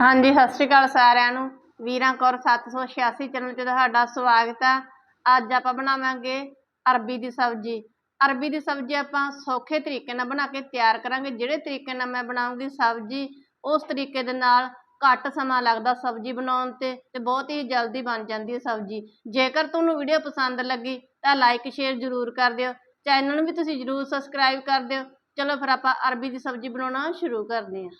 ਹਾਂਜੀ, ਸਤਿ ਸ਼੍ਰੀ ਅਕਾਲ ਸਾਰਿਆਂ ਨੂੰ। ਵੀਰਾਂ ਕੌਰ 786 ਚੈਨਲ 'ਤੇ ਤੁਹਾਡਾ ਸਵਾਗਤ ਹੈ ਅੱਜ ਆਪਾਂ ਬਣਾਵਾਂਗੇ ਅਰਬੀ ਦੀ ਸਬਜ਼ੀ। ਅਰਬੀ ਦੀ ਸਬਜ਼ੀ ਆਪਾਂ ਸੌਖੇ ਤਰੀਕੇ ਨਾਲ ਬਣਾ ਕੇ ਤਿਆਰ ਕਰਾਂਗੇ। ਜਿਹੜੇ ਤਰੀਕੇ ਨਾਲ ਮੈਂ ਬਣਾਉਂਗੀ ਸਬਜ਼ੀ, ਉਸ ਤਰੀਕੇ ਦੇ ਨਾਲ ਘੱਟ ਸਮਾਂ ਲੱਗਦਾ ਸਬਜ਼ੀ ਬਣਾਉਣ ਤੇ ਤੇ ਬਹੁਤ ਹੀ ਜਲਦੀ ਬਣ ਜਾਂਦੀ ਹੈ ਸਬਜ਼ੀ। ਜੇਕਰ ਤੁਹਾਨੂੰ ਵੀਡੀਓ ਪਸੰਦ ਲੱਗੀ, ਤਾਂ ਲਾਈਕ, ਸ਼ੇਅਰ ਜ਼ਰੂਰ ਕਰ ਦਿਓ। ਚੈਨਲ ਨੂੰ ਵੀ ਤੁਸੀਂ ਜ਼ਰੂਰ ਸਬਸਕ੍ਰਾਈਬ ਕਰ ਦਿਓ। ਚਲੋ, ਫਿਰ ਆਪਾਂ ਅਰਬੀ ਦੀ ਸਬਜ਼ੀ ਬਣਾਉਣਾ ਸ਼ੁਰੂ ਕਰਦੇ ਹਾਂ।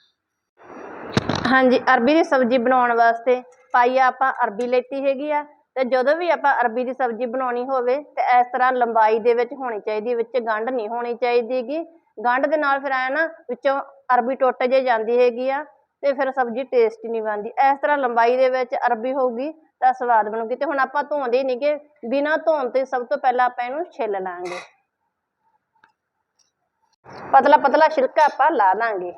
ਹਾਂਜੀ, ਅਰਬੀ ਦੀ ਸਬਜ਼ੀ ਬਣਾਉਣ ਵਾਸਤੇ ਪਾਈਆ ਆਪਾਂ ਅਰਬੀ ਲੈਤੀ ਹੈਗੀ ਆ ਤੇ ਜਦੋਂ ਵੀ ਆਪਾਂ ਅਰਬੀ ਦੀ ਸਬਜ਼ੀ ਬਣਾਉਣੀ ਹੋਵੇ ਤੇ ਇਸ ਤਰ੍ਹਾਂ ਲੰਬਾਈ ਦੇ ਵਿੱਚ ਹੋਣੀ ਚਾਹੀਦੀ, ਵਿੱਚ ਗੰਢ ਨਹੀਂ ਹੋਣੀ ਚਾਹੀਦੀਗੀ ਗੰਢ ਦੇ ਨਾਲ ਫਿਰ ਐ ਨਾ ਵਿੱਚੋਂ ਅਰਬੀ ਟੁੱਟ ਜੇ ਜਾਂਦੀ ਹੈਗੀ ਆ ਤੇ ਫਿਰ ਸਬਜ਼ੀ ਟੇਸਟੀ ਨਹੀਂ ਬਣਦੀ। ਇਸ ਤਰ੍ਹਾਂ ਲੰਬਾਈ ਦੇ ਵਿੱਚ ਅਰਬੀ ਹੋਊਗੀ ਤਾਂ ਸਵਾਦ ਬਣੂਗੀ ਤੇ ਹੁਣ ਆਪਾਂ ਧੋਂਦੇ ਨਹੀਂਗੇ, ਬਿਨਾਂ ਧੋਣ ਤੇ ਸਭ ਤੋਂ ਪਹਿਲਾਂ ਆਪਾਂ ਇਹਨੂੰ ਛਿੱਲ ਲਾਂਗੇ। ਪਤਲਾ ਪਤਲਾ ਛਿਲਕਾ ਆਪਾਂ ਲਾ ਲਾਂਗੇ।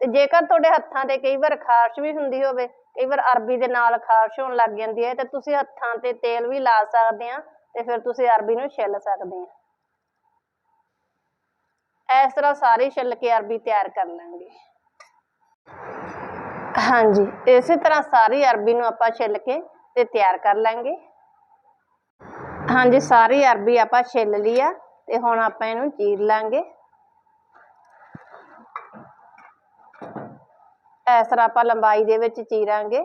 ਤੇ ਜੇਕਰ ਤੁਹਾਡੇ ਹੱਥਾਂ ਤੇ ਕਈ ਵਾਰ ਖਾਰਸ਼ ਵੀ ਹੁੰਦੀ ਹੋਵੇ, ਕਈ ਵਾਰ ਅਰਬੀ ਦੇ ਨਾਲ ਖਾਰਸ਼ ਹੋਣ ਲੱਗ ਜਾਂਦੀ ਹੈ, ਤੇ ਤੁਸੀਂ ਹੱਥਾਂ ਤੇ ਤੇਲ ਵੀ ਲਾ ਸਕਦੇ ਆ ਤੇ ਫਿਰ ਤੁਸੀਂ ਅਰਬੀ ਨੂੰ ਛਿੱਲ ਸਕਦੇ ਆ ਇਸ ਤਰ੍ਹਾਂ ਸਾਰੀ ਛਿੱਲ ਕੇ ਅਰਬੀ ਤਿਆਰ ਕਰ ਲਾਂਗੇ। ਹਾਂਜੀ, ਇਸੇ ਤਰ੍ਹਾਂ ਸਾਰੀ ਅਰਬੀ ਨੂੰ ਆਪਾਂ ਛਿੱਲ ਕੇ ਤੇ ਤਿਆਰ ਕਰ ਲਾਂਗੇ। ਹਾਂਜੀ, ਸਾਰੀ ਅਰਬੀ ਆਪਾਂ ਛਿੱਲ ਲਈ ਆ ਤੇ ਹੁਣ ਆਪਾਂ ਇਹਨੂੰ ਚੀਰ ਲਾਂਗੇ। ਇਸ ਤਰ੍ਹਾਂ ਆਪਾਂ ਲੰਬਾਈ ਦੇ ਵਿੱਚ ਚੀਰਾਂਗੇ।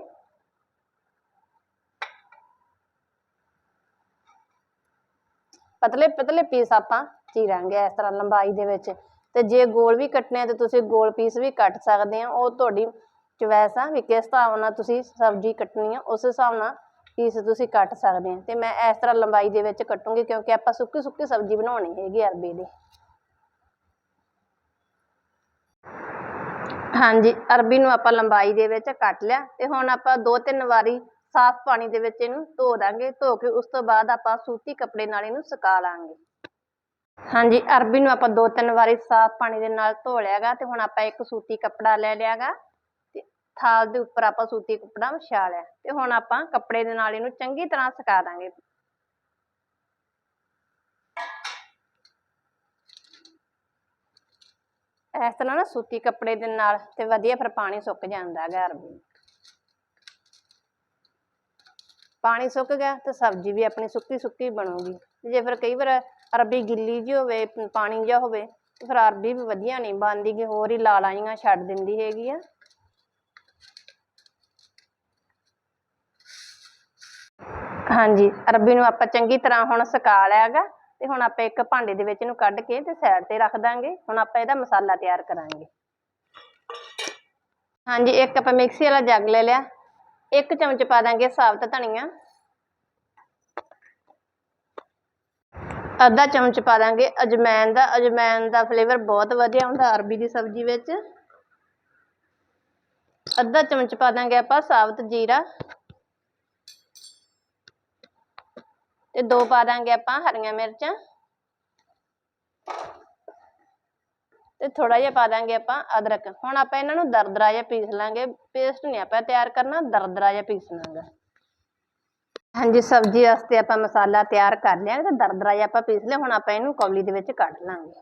ਪਤਲੇ ਪਤਲੇ ਪੀਸ ਆਪਾਂ ਚੀਰਾਂਗੇ ਇਸ ਤਰ੍ਹਾਂ ਲੰਬਾਈ ਦੇ ਵਿੱਚ। ਤੇ ਜੇ ਗੋਲ ਵੀ ਕੱਟਣੇ ਆ ਤੇ ਤੁਸੀਂ ਗੋਲ ਪੀਸ ਵੀ ਕੱਟ ਸਕਦੇ ਆ। ਉਹ ਤੁਹਾਡੀ ਚੁਆਇਸ ਆ ਵੀ ਕਿਸ ਹਿਸਾਬ ਨਾਲ ਤੁਸੀਂ ਸਬਜ਼ੀ ਕੱਟਣੀ ਆ, ਉਸ ਹਿਸਾਬ ਨਾਲ ਪੀਸ ਤੁਸੀਂ ਕੱਟ ਸਕਦੇ ਆ। ਤੇ ਮੈਂ ਇਸ ਤਰ੍ਹਾਂ ਲੰਬਾਈ ਦੇ ਵਿੱਚ ਕੱਟੂੰਗੀ ਕਿਉਂਕਿ ਆਪਾਂ ਸੁੱਕੀ ਸੁੱਕੀ ਸਬਜ਼ੀ ਬਣਾਉਣੀ ਹੈਗੀ ਅਰਬੀ ਦੀ। ਹਾਂਜੀ, ਅਰਬੀ ਨੂੰ ਆਪਾਂ ਲੰਬਾਈ ਦੇ ਵਿੱਚ ਕੱਟ ਲਿਆ ਤੇ ਹੁਣ ਆਪਾਂ ਦੋ ਤਿੰਨ ਵਾਰੀ ਸਾਫ਼ ਪਾਣੀ ਦੇ ਵਿੱਚ ਇਹਨੂੰ ਧੋ ਦਾਂਗੇ, ਧੋ ਕੇ ਉਸ ਤੋਂ ਬਾਅਦ ਆਪਾਂ ਸੂਤੀ ਕੱਪੜੇ ਨਾਲ ਇਹਨੂੰ ਸੁਕਾ ਲਾਂਗੇ। ਹਾਂਜੀ, ਅਰਬੀ ਨੂੰ ਆਪਾਂ ਦੋ ਤਿੰਨ ਵਾਰੀ ਸਾਫ਼ ਪਾਣੀ ਦੇ ਨਾਲ ਧੋ ਲਿਆਗਾ ਤੇ ਹੁਣ ਆਪਾਂ ਇੱਕ ਸੂਤੀ ਕੱਪੜਾ ਲੈ ਲਿਆਗਾ ਤੇ ਥਾਲ ਦੇ ਉੱਪਰ ਆਪਾਂ ਸੂਤੀ ਕੱਪੜਾ ਵਿਛਾ ਲਿਆ ਤੇ ਹੁਣ ਆਪਾਂ ਕੱਪੜੇ ਦੇ ਨਾਲ ਇਹਨੂੰ ਚੰਗੀ ਤਰ੍ਹਾਂ ਸੁਕਾ ਦਾਂਗੇ। ਇਸ ਤਰ੍ਹਾਂ ਨਾ ਸੂਤੀ ਕੱਪੜੇ ਦੇ ਨਾਲ ਤੇ ਵਧੀਆ ਫਿਰ ਪਾਣੀ ਸੁੱਕ ਜਾਂਦਾ ਹੈਗਾ ਅਰਬੀ ਪਾਣੀ ਸੁੱਕ ਗਿਆ ਤੇ ਸਬਜ਼ੀ ਵੀ ਆਪਣੀ ਸੁੱਕੀ ਸੁੱਕੀ ਬਣੂਗੀ। ਜੇ ਫਿਰ ਕਈ ਵਾਰ ਅਰਬੀ ਗਿੱਲੀ ਜਿਹੀ ਹੋਵੇ, ਪਾਣੀ ਜਿਹਾ ਹੋਵੇ, ਤੇ ਫਿਰ ਅਰਬੀ ਵੀ ਵਧੀਆ ਨਹੀਂ ਬਣਦੀ ਗੀ ਹੋਰ ਹੀ ਲਾਲਾਂ ਜਿਹੀਆਂ ਛੱਡ ਦਿੰਦੀ ਹੈਗੀ ਆ। ਹਾਂਜੀ, ਅਰਬੀ ਨੂੰ ਆਪਾਂ ਚੰਗੀ ਤਰ੍ਹਾਂ ਹੁਣ ਸੁਕਾ ਲਿਆ ਗਾ ਤੇ ਹੁਣ ਆਪਾਂ ਇੱਕ ਭਾਂਡੇ ਦੇ ਵਿੱਚ ਇਹਨੂੰ ਕੱਢ ਕੇ ਤੇ ਸਾਈਡ ਤੇ ਰੱਖ ਦਾਂਗੇ। ਹੁਣ ਆਪਾਂ ਇਹਦਾ ਮਸਾਲਾ ਤਿਆਰ ਕਰਾਂਗੇ। ਹਾਂਜੀ, ਇੱਕ ਆਪਾਂ ਮਿਕਸੀ ਵਾਲਾ ਜੱਗ ਲੈ ਲਿਆ। ਇੱਕ ਚਮਚ ਪਾ ਦਾਂਗੇ ਸਾਬਤ ਧਨੀਆ। ਅੱਧਾ ਚਮਚ ਪਾ ਦਾਂਗੇ ਅਜਮੈਨ ਦਾ। ਅਜਮੈਨ ਦਾ ਫਲੇਵਰ ਬਹੁਤ ਵਧੀਆ ਹੁੰਦਾ ਅਰਬੀ ਦੀ ਸਬਜ਼ੀ ਵਿੱਚ। ਅੱਧਾ ਚਮਚ ਪਾ ਦਾਂਗੇ ਆਪਾਂ ਸਾਬਤ ਜੀਰਾ। ਤੇ ਦੋ ਪਾ ਦਾਂਗੇ ਆਪਾਂ ਹਰੀਆਂ ਮਿਰਚਾਂ। ਤੇ ਥੋੜਾ ਜਿਹਾ ਪਾ ਦਾਂਗੇ ਆਪਾਂ ਅਦਰਕ। ਹੁਣ ਆਪਾਂ ਇਹਨਾਂ ਨੂੰ ਦਰਦਰਾ ਜਿਹਾ ਪੀਸ ਲਾਂਗੇ। ਪੇਸਟ ਨਹੀਂ ਆਪਾਂ ਤਿਆਰ ਕਰਨਾ, ਦਰਦਰਾ ਜਿਹਾ ਪੀਸਣਾ ਗਾ ਹਾਂਜੀ, ਸਬਜ਼ੀ ਵਾਸਤੇ ਆਪਾਂ ਮਸਾਲਾ ਤਿਆਰ ਕਰ ਲਿਆ ਤੇ ਦਰਦਰਾ ਜਿਹਾ ਆਪਾਂ ਪੀਸ ਲਿਆ। ਹੁਣ ਆਪਾਂ ਇਹਨੂੰ ਕੌਲੀ ਦੇ ਵਿੱਚ ਕੱਢ ਲਾਂਗੇ।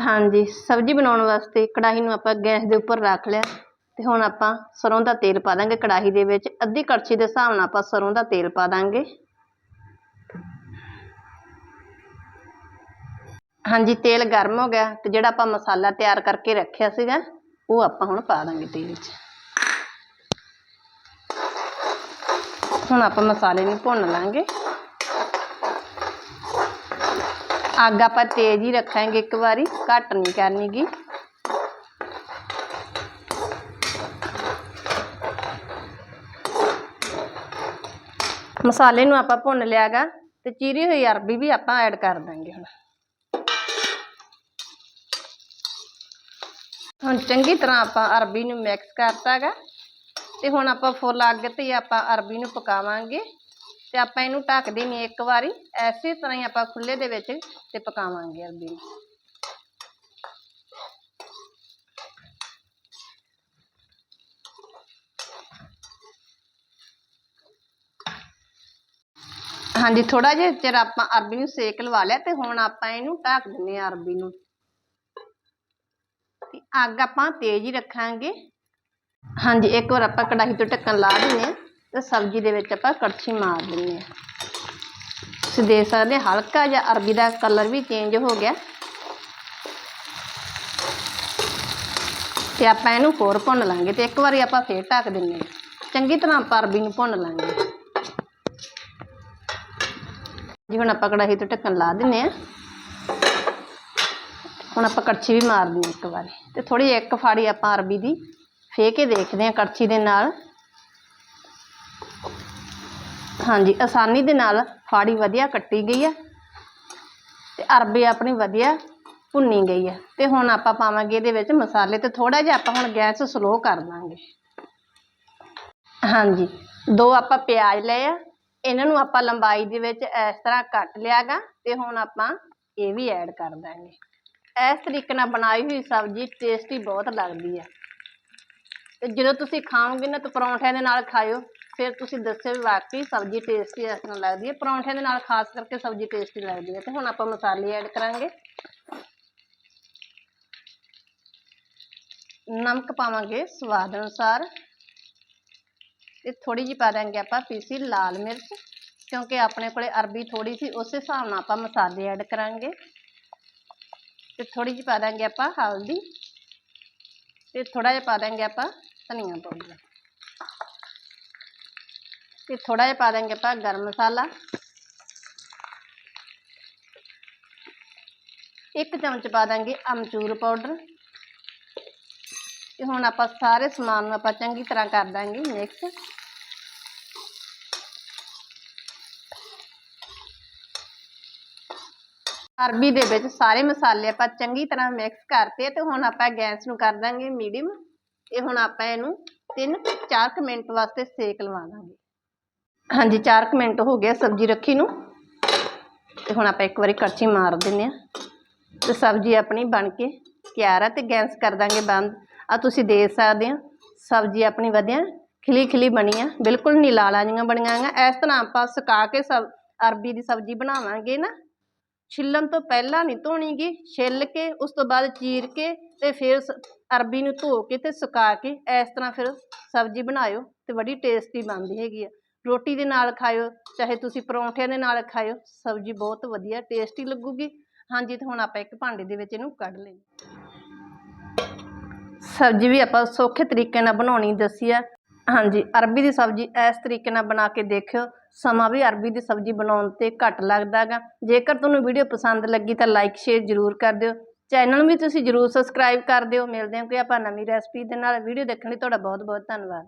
ਹਾਂਜੀ, ਸਬਜ਼ੀ ਬਣਾਉਣ ਵਾਸਤੇ ਕੜਾਹੀ ਨੂੰ ਆਪਾਂ ਗੈਸ ਦੇ ਉੱਪਰ ਰੱਖ ਲਿਆ। ਤੇ ਹੁਣ ਆਪਾਂ ਸਰੋਂ ਦਾ ਤੇਲ ਪਾ ਦਾਂਗੇ, ਕੜਾਹੀ ਦੇ ਵਿੱਚ। ਅੱਧੀ ਕੜਛੀ ਦੇ ਹਿਸਾਬ ਨਾਲ ਆਪਾਂ ਸਰੋਂ ਦਾ ਤੇਲ ਪਾ ਦਾਂਗੇ। ਹਾਂਜੀ, ਤੇਲ ਗਰਮ ਹੋ ਗਿਆ ਤੇ ਜਿਹੜਾ ਆਪਾਂ ਮਸਾਲਾ ਤਿਆਰ ਕਰਕੇ ਰੱਖਿਆ ਸੀਗਾ, ਉਹ ਆਪਾਂ ਹੁਣ ਪਾ ਦਾਂਗੇ ਤੇਲ 'ਚ ਹੁਣ ਆਪਾਂ ਮਸਾਲੇ ਨੂੰ ਭੁੰਨ ਲਾਂਗੇ। ਅੱਗ ਆਪਾਂ ਤੇਜ਼ ਹੀ ਰੱਖਾਂਗੇ ਇੱਕ ਵਾਰੀ, ਘੱਟ ਨਹੀਂ ਕਰਨੀ ਮਸਾਲੇ ਨੂੰ ਆਪਾਂ ਭੁੰਨ ਲਿਆਗਾ ਤੇ ਚੀਰੀ ਹੋਈ ਅਰਬੀ ਵੀ ਆਪਾਂ ਐਡ ਕਰ ਦਾਂਗੇ ਹੁਣ। ਹੁਣ ਚੰਗੀ ਤਰ੍ਹਾਂ ਆਪਾਂ ਅਰਬੀ ਨੂੰ ਮਿਕਸ ਕਰਤਾਗਾ ਤੇ ਹੁਣ ਆਪਾਂ ਫੁੱਲ ਅੱਗ ਤੇ ਆਪਾਂ ਅਰਬੀ ਨੂੰ ਪਕਾਵਾਂਗੇ ਤੇ ਆਪਾਂ ਇਹਨੂੰ ਢੱਕਦੇ ਨਹੀਂ ਇੱਕ ਵਾਰੀ, ਐਸੇ ਤਰ੍ਹਾਂ ਹੀ ਆਪਾਂ ਖੁੱਲੇ ਦੇ ਵਿੱਚ ਤੇ ਪਕਾਵਾਂਗੇ ਅਰਬੀ ਨੂੰ। ਹਾਂਜੀ ਥੋੜਾ ਜਿਹਾ ਚਿਰ ਆਪਾਂ ਅਰਬੀ ਨੂੰ ਸੇਕ ਲਵਾ ਲਿਆ ਤੇ ਹੁਣ ਆਪਾਂ ਇਹਨੂੰ ਢੱਕ ਦਿੰਨੇ ਆ ਅਰਬੀ ਨੂੰ। ਤੇ ਅੱਗ ਆਪਾਂ ਤੇਜ਼ ਹੀ ਰੱਖਾਂਗੇ। ਹਾਂਜੀ, ਇੱਕ ਵਾਰ ਆਪਾਂ ਕੜਾਹੀ ਤੋਂ ਢੱਕਣ ਲਾ ਦਿੰਦੇ ਹਾਂ ਤੇ ਸਬਜ਼ੀ ਦੇ ਵਿੱਚ ਆਪਾਂ ਕੜਛੀ ਮਾਰ ਦਿੰਦੇ ਹਾਂ। ਤੁਸੀਂ ਦੇਖ ਸਕਦੇ ਹਲਕਾ ਜਿਹਾ ਅਰਬੀ ਦਾ ਕਲਰ ਵੀ ਚੇਂਜ ਹੋ ਗਿਆ। ਤੇ ਆਪਾਂ ਇਹਨੂੰ ਹੋਰ ਭੁੰਨ ਲਾਂਗੇ ਤੇ ਇੱਕ ਵਾਰੀ ਆਪਾਂ ਫੇਰ ਢੱਕ ਦਿੰਦੇ ਹਾਂ। ਚੰਗੀ ਤਰ੍ਹਾਂ ਆਪਾਂ ਅਰਬੀ ਨੂੰ ਭੁੰਨ ਲਾਂਗੇ। ਜੀ, ਹੁਣ ਆਪਾਂ ਕੜਾਹੀ ਤੋਂ ਢੱਕਣ ਲਾ ਦਿੰਦੇ ਹਾਂ। ਹੁਣ ਆਪਾਂ ਕੜਛੀ ਵੀ ਮਾਰ ਹਾਂ ਇੱਕ ਵਾਰੀ। ਤੇ ਥੋੜੀ ਇੱਕ ਫਾੜੀ ਆਪਾਂ ਅਰਬੀ ਦੀ ਫੇ ਕੇ ਦੇਖਦੇ ਹਾਂ ਕੜਛੀ ਦੇ ਨਾਲ। ਹਾਂਜੀ, ਆਸਾਨੀ ਦੇ ਨਾਲ ਫਾੜੀ ਵਧੀਆ ਕੱਟੀ ਗਈ ਆ ਤੇ ਅਰਬੀ ਆਪਣੀ ਵਧੀਆ ਭੁੰਨੀ ਗਈ ਆ ਤੇ ਹੁਣ ਆਪਾਂ ਪਾਵਾਂਗੇ ਇਹਦੇ ਵਿੱਚ ਮਸਾਲੇ ਤੇ ਥੋੜਾ ਜਿਹਾ ਆਪਾਂ ਹੁਣ ਗੈਸ ਸਲੋ ਕਰ ਦਾਂਗੇ। ਹਾਂਜੀ, ਦੋ ਆਪਾਂ ਪਿਆਜ਼ ਲਏ ਆ। ਇਹਨਾਂ ਨੂੰ ਆਪਾਂ ਲੰਬਾਈ ਦੇ ਵਿੱਚ ਇਸ ਤਰ੍ਹਾਂ ਕੱਟ ਲਿਆਗਾ ਤੇ ਹੁਣ ਆਪਾਂ ਇਹ ਵੀ ਐਡ ਕਰ ਦਾਂਗੇ। ਇਸ ਤਰੀਕੇ ਨਾਲ ਬਣਾਈ ਹੋਈ ਸਬਜ਼ੀ ਟੇਸਟੀ ਬਹੁਤ ਲੱਗਦੀ ਆ ਤੇ ਜਦੋਂ ਤੁਸੀਂ ਖਾਓਗੇ ਨਾ ਤਾਂ ਪਰੌਂਠਿਆਂ ਦੇ ਨਾਲ ਖਾਇਓ, ਫਿਰ ਤੁਸੀਂ ਦੱਸਿਓ ਵੀ ਵਾਕਈ ਸਬਜ਼ੀ ਟੇਸਟੀ ਇਸ ਤਰ੍ਹਾਂ ਲੱਗਦੀ ਹੈ। ਪਰੌਂਠਿਆਂ ਦੇ ਨਾਲ ਖਾਸ ਕਰਕੇ ਸਬਜ਼ੀ ਟੇਸਟੀ ਲੱਗਦੀ ਹੈ। ਤੇ ਹੁਣ ਆਪਾਂ ਮਸਾਲੇ ਐਡ ਕਰਾਂਗੇ। ਨਮਕ ਪਾਵਾਂਗੇ ਸਵਾਦ ਅਨੁਸਾਰ। ਤੇ ਥੋੜੀ ਜਿਹੀ ਪਾ ਦਾਂਗੇ ਆਪਾਂ ਪੀਸੀ ਲਾਲ ਮਿਰਚ, ਕਿਉਂਕਿ ਆਪਣੇ ਕੋਲੇ ਅਰਬੀ ਥੋੜੀ ਸੀ, ਉਸ ਹਿਸਾਬ ਨਾਲ ਆਪਾਂ ਮਸਾਲੇ ਐਡ ਕਰਾਂਗੇ। ਤੇ ਥੋੜੀ ਜਿਹੀ ਪਾ ਦਾਂਗੇ ਆਪਾਂ ਹਲਦੀ, ਤੇ ਥੋੜਾ ਜਿਹਾ ਪਾ ਦਾਂਗੇ ਆਪਾਂ ਧਨੀਆ ਪਾਊਡਰ ਤੇ ਥੋੜਾ ਜਿਹਾ ਪਾ ਦਾਂਗੇ ਆਪਾਂ ਗਰਮ ਮਸਾਲਾ। ਇੱਕ ਚਮਚ ਪਾ ਦਾਂਗੇ ਅਮਚੂਰ ਪਾਊਡਰ। ਤੇ ਹੁਣ ਆਪਾਂ ਸਾਰੇ ਸਮਾਨ ਨੂੰ ਆਪਾਂ ਚੰਗੀ ਤਰ੍ਹਾਂ ਕਰ ਦਾਂਗੇ ਮਿਕਸ ਅਰਬੀ ਦੇ ਵਿੱਚ ਸਾਰੇ ਮਸਾਲੇ ਆਪਾਂ ਚੰਗੀ ਤਰ੍ਹਾਂ ਮਿਕਸ ਕਰਤੇ ਤੇ ਹੁਣ ਆਪਾਂ ਗੈਸ ਨੂੰ ਕਰ ਦਾਂਗੇ ਮੀਡੀਅਮ ਤੇ ਹੁਣ ਆਪਾਂ ਇਹਨੂੰ 3-4 ਮਿੰਟ ਵਾਸਤੇ ਸੇਕ ਲਵਾ ਦਾਂਗੇ। ਹਾਂਜੀ 4 ਮਿੰਟ ਹੋ ਗਏ ਸਬਜ਼ੀ ਰੱਖੀ ਨੂੰ। ਤੇ ਹੁਣ ਆਪਾਂ ਇੱਕ ਵਾਰੀ ਕੜਛੀ ਮਾਰ ਦਿੰਨੇ ਆ। ਤੇ ਸਬਜ਼ੀ ਆਪਣੀ ਬਣ ਕੇ ਤਿਆਰ ਆ ਤੇ ਗੈਸ ਕਰ ਦਾਂਗੇ ਬੰਦ। ਆ ਤੁਸੀਂ ਦੇਖ ਸਕਦੇ ਹੋ ਸਬਜ਼ੀ ਆਪਣੀ ਵਧੀਆ ਖਿਲੀ ਖਿਲੀ ਬਣੀ ਆ, ਬਿਲਕੁਲ ਨਹੀਂ ਲਾਲਾਂ ਜੀਆਂ ਬਣੀਆਂ ਆ ਇਸ ਤਰ੍ਹਾਂ ਆਪਾਂ ਸੁਕਾ ਕੇ ਸਬ, ਅਰਬੀ ਦੀ ਸਬਜ਼ੀ ਬਣਾਵਾਂਗੇ ਨਾ, ਛਿੱਲਣ ਤੋਂ ਪਹਿਲਾਂ ਨਹੀਂ ਧੋਣੀ ਗੀ, ਛਿੱਲ ਕੇ, ਉਸ ਤੋਂ ਬਾਅਦ ਚੀਰ ਕੇ ਤੇ ਫਿਰ ਸ- ਅਰਬੀ ਨੂੰ ਧੋ ਕੇ ਤੇ ਸੁਕਾ ਕੇ ਇਸ ਤਰ੍ਹਾਂ ਫਿਰ ਸਬਜ਼ੀ ਬਣਾਇਓ ਤੇ ਬੜੀ ਟੇਸਟੀ ਬਣਦੀ ਹੈਗੀ ਆ। ਰੋਟੀ ਦੇ ਨਾਲ ਖਾਇਓ, ਚਾਹੇ ਤੁਸੀਂ ਪਰੌਂਠਿਆਂ ਦੇ ਨਾਲ ਖਾਇਓ, ਸਬਜ਼ੀ ਬਹੁਤ ਵਧੀਆ ਟੇਸਟੀ ਲੱਗੂਗੀ। ਹਾਂਜੀ, ਤੇ ਹੁਣ ਆਪਾਂ ਇੱਕ ਭਾਂਡੇ ਦੇ ਵਿੱਚ ਇਹਨੂੰ ਕੱਢ ਲਈ ਸਬਜ਼ੀ ਵੀ ਆਪਾਂ ਸੌਖੇ ਤਰੀਕੇ ਨਾਲ ਬਣਾਉਣੀ ਦੱਸੀ ਆ। ਹਾਂਜੀ, ਅਰਬੀ ਦੀ ਸਬਜ਼ੀ ਇਸ ਤਰੀਕੇ ਨਾਲ ਬਣਾ ਕੇ ਦੇਖਿਓ। ਸਮਾਂ ਵੀ ਅਰਬੀ ਦੀ ਸਬਜ਼ੀ ਬਣਾਉਣ ਤੇ ਘੱਟ ਲੱਗਦਾ ਗਾ ਜੇਕਰ ਤੁਹਾਨੂੰ ਵੀਡੀਓ ਪਸੰਦ ਲੱਗੀ ਤਾਂ ਲਾਈਕ ਸ਼ੇਅਰ ਜ਼ਰੂਰ ਕਰ ਦਿਓ। ਚੈਨਲ ਵੀ ਤੁਸੀਂ ਜ਼ਰੂਰ ਸਬਸਕ੍ਰਾਈਬ ਕਰ ਦਿਓ। ਮਿਲਦੇ ਹਾਂ ਕਿ ਆਪਾਂ ਨਵੀਂ ਰੈਸਪੀ ਦੇ ਨਾਲ। ਵੀਡੀਓ ਦੇਖਣ ਲਈ ਤੁਹਾਡਾ ਬਹੁਤ ਬਹੁਤ ਧੰਨਵਾਦ।